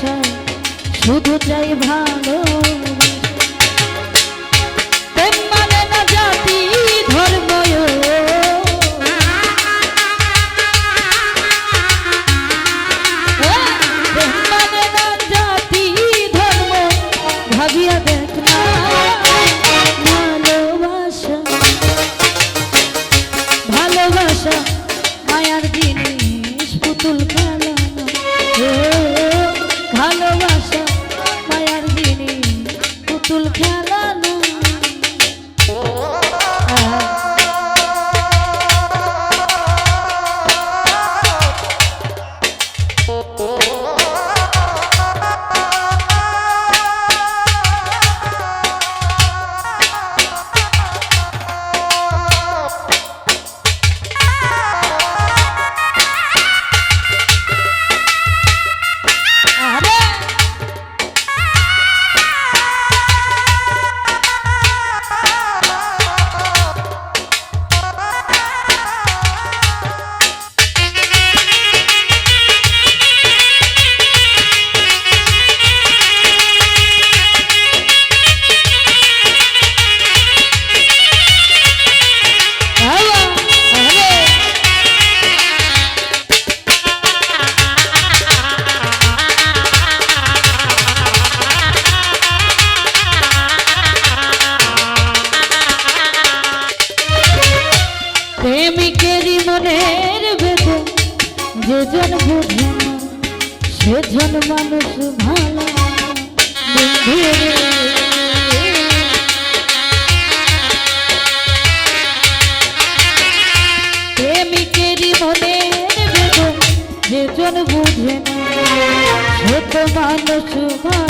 আশা শুধু চাই ভালো সেজন সেজন মানুষ ভালো। প্রেমিকেরই মনে যেজন সে তো মানুষ ভালো।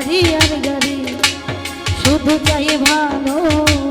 गरी अर गरी चाहिए भानो